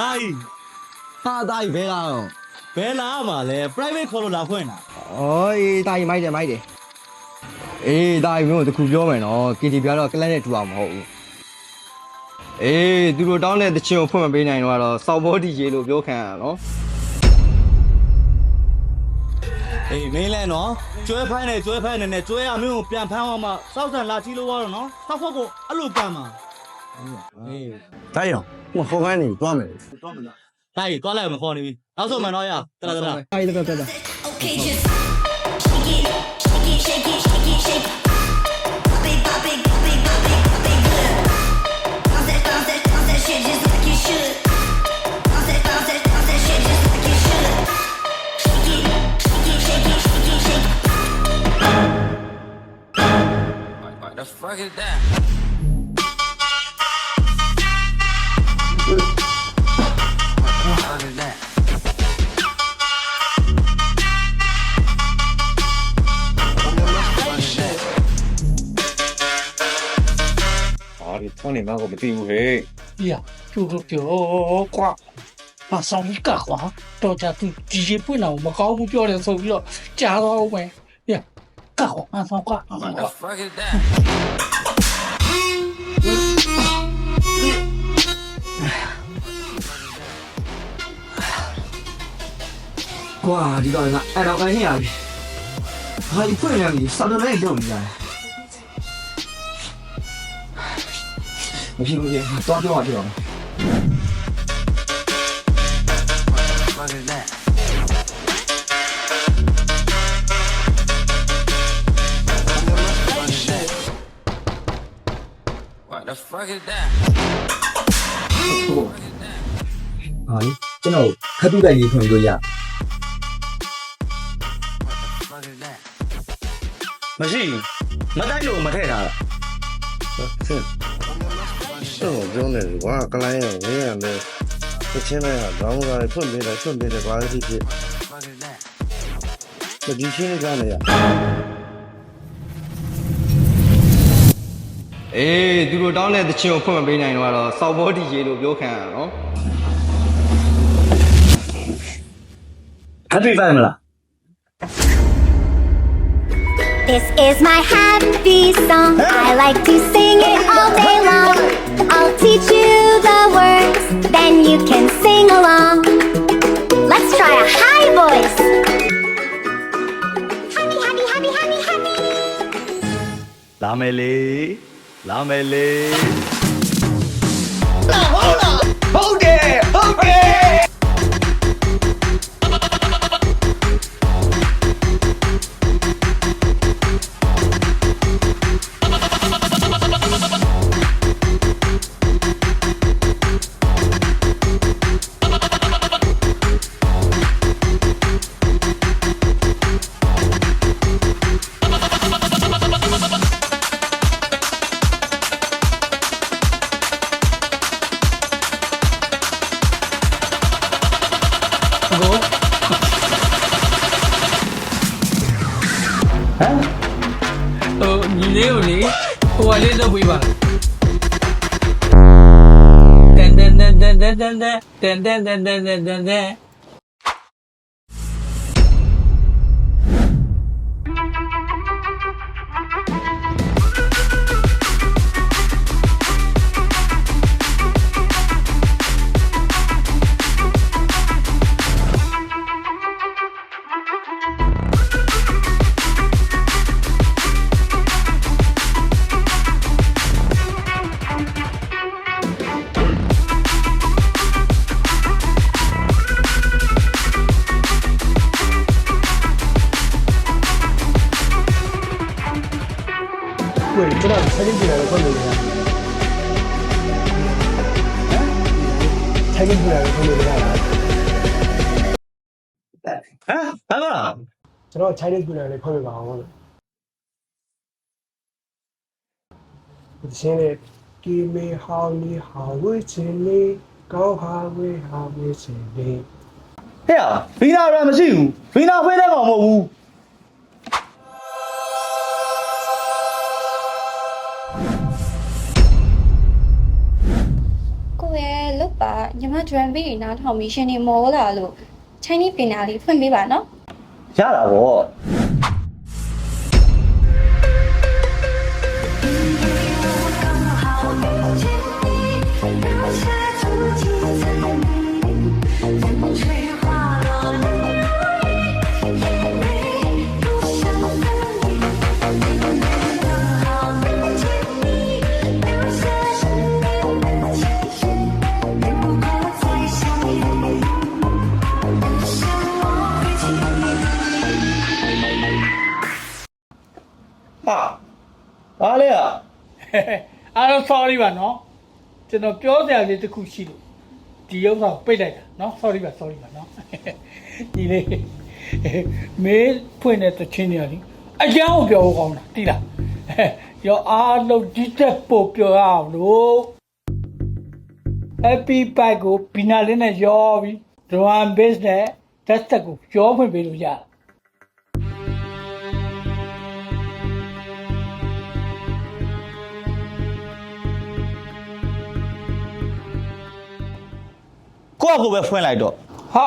တာကြီးဟာတာကြီးဘဲလာတော့ဘယ်လာမှာလဲ private ခေါ်လို့လာဖွင့်တာဩအေးတာကြီးမိုက်တယ်မိုက်တယ်အေးတာကြီးမျိုးတခုပြောမယ်နော် KT ပြတော့ကလန်နဲ့တူအောင်မဟုတ်ဘူးအေးသူတို့တောင်းတဲ့တချင်ကိုဖွင့်မပေးနိုင်တော့တော့စောက်ဘောဒီရေလို့ပြောခံရတာနော်အေးမင်းလဲနော်ကျွဲဖိုင်းနေကျွဲဖိုင်းနေနဲ့ကျွဲရမင်းကိုပြန်ဖမ်းအောင်မှစောက်ဆန်လာကြည့်လို့ရတော့နော်စောက်ဖို့ကိုအဲ့လိုကမ်းမှာအေးဒါရောဟိုခေါ်ခိုင်း 我好看你装没？装没？来，过来我们放你，老师我们来呀，得了得了，来这个这个。nói. ဆောင်းနေမှာကိုမသိဘူးဟဲ့ပြရကျိုးတို့ပြောကွာမဆောင်ကြီးကကွာတော်ကြသူဒီရေပွင့်လာမကောင်းဘူးပြောတယ်ဆိုပြီးတော့ကြားသွားဦးမယ်ပြကကွာမဆောင်ကွာမဆောင်ကွာကွာဒီတော့ငါအဲ့တော့ခိုင်းနေရပြီဟာဒီဖွင့်ရပြီစာလုံးလေးကြောက်နေကြတယ် မရှိဘူးကြီးသွားပြောပါပြောပါဟာလေကျွန်တော်ခက်တူတိုင်ကြီးခွင့်လို့ရမရှိဘူးမတိုက်လို့မထည့်တာလားဆင်း ဆက်ပြောနေတယ်ကွာကလိုင်းရဝင်းရတယ်တချင်းလိုက်ဟာဘောင်းကဖွင့်ပေးတယ်ဖွင့်ပေးတယ်ကွာဒီဖြစ် What is that? ဒီချင်းကနေရအေးသူတို့တောင်းတဲ့တချင်ကိုဖွင့်မပေးနိုင်တော့တော့စောက်ဘောဒီရေလို့ပြောခံရတာနော် happy five This is my happy song. I like to sing it all day long. I'll teach you the words, then you can sing along. Let's try a high voice. Happy, happy, happy, happy, happy. လာမ ဟိုညီလေးကိုလေဟိုကလေးလုပ်ပေးပါလားတန်တန်တန်တန်တန်တန်တန်တန်တန်တန်တန် ကျွန်တော်ဆက်ကြည့်ကြတယ်ဖွင့်လို့ရတယ်ဆက်ကြည့်ကြတယ်ဖွင့်လို့ရတယ်ဟမ်ဘာလဲကျွန်တော် Chinese Guitar လေးဖွင့်ပြပါအောင်လို့ဒီရှင်လေး Give me how me how we chin me ကောင်းဟာဝေဟာဝေစင်လေးဟဲ့ဗီနာရမရှိဘူးဗီနာဖွင့်တဲ့ကောင်မဟုတ်ဘူး ပ်ပါညီမ drum beat တွေနားထောင်ပြီးရှင်နေမောလာလို့ Chinese ပညာလေးဖွင့်ပေးပါနော်ရတာဗော ဟာဘာလဲอ่ะအားလုံး sorry ပါနော်ကျွန်တော်ပြောစရာလေးတစ်ခုရှိလို့ဒီဥစ္စာကိုပိတ်လိုက်တာနော် sorry ပါ sorry ပါနော်ဒီလေးမေးဖွင့်တဲ့တချင်းတွေလေအကြောင်းကိုပြောဖို့ကောင်းတာတိလားရောအားလုံးဒီတက်ပို့ပြောရအောင်လို့ happy bike ကိုဘီနာလေးနဲ့ရောပြီး drum bass နဲ့ test ကိုရောဖွင့်ပေးလို့ရတယ် ကိုပဲဖွင့်လိုက်တော့ဟာ